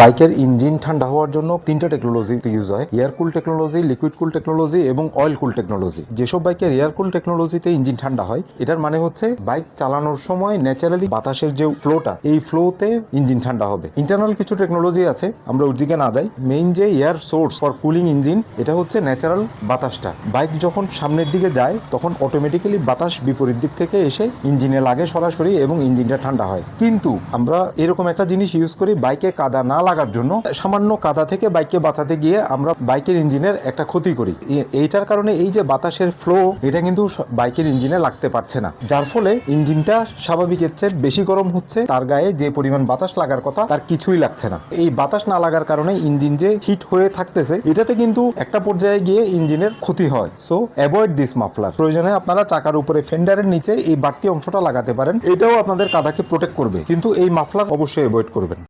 বাইকের ইঞ্জিন ঠান্ডা হওয়ার জন্য তিনটা টেকনোলজি ইউজ হয়। Air cool technology liquid cool technology এবং অয়েল কুল টেকনোলজি যেসব বাইকের এয়ার কুল টেকনোলজিতে ইঞ্জিন ঠান্ডা হয়, এটার মানে হচ্ছে বাইক চালানোর সময় ন্যাচারালি বাতাসের যে ফ্লোটা এই ফ্লোতে ইঞ্জিন ঠান্ডা হবে। ইন্টারনাল কিছু টেকনোলজি আছে, আমরা ওর দিকে না যাই। মেইন যে air source for cooling engine এটা হচ্ছে ন্যাচারাল বাতাসটা। বাইক যখন সামনের দিকে যায়, তখন অটোমেটিক্যালি বাতাস বিপরীত দিক থেকে এসে ইঞ্জিনে লাগে সরাসরি এবং ইঞ্জিনটা ঠান্ডা হয়। কিন্তু আমরা এরকম একটা জিনিস ইউজ করি, বাইকে কাদা না লাগার জন্য সামান্য কাদা থেকে বাইককে বাঁচাতে গিয়ে আমরা বাইকের ইঞ্জিনের একটা ক্ষতি করি। এইটার কারণে এই যে বাতাসের ফ্লো এটা কিন্তু বাইকের ইঞ্জিনে লাগতে পারছে না। যার ফলে ইঞ্জিনটা স্বাভাবিকের চেয়ে বেশি গরম হচ্ছে, তার গায়ে যে পরিমাণ বাতাস লাগার কথা, তার কিছুই লাগছে না। এই বাতাস না লাগার কারণে ইঞ্জিন যে হিট হয়ে থাকতেছে, এটাতে কিন্তু একটা পর্যায়ে গিয়ে ইঞ্জিনের ক্ষতি হয়। সো অ্যাভয়েড দিস মাফলার প্রয়োজনে আপনারা চাকার উপরে ফেন্ডারের নিচে এই বাড়তি অংশটা লাগাতে পারেন। এটাও আপনাদের কাদাকে প্রোটেক্ট করবে। কিন্তু এই মাফলার অবশ্যই অ্যাভয়েড করবেন।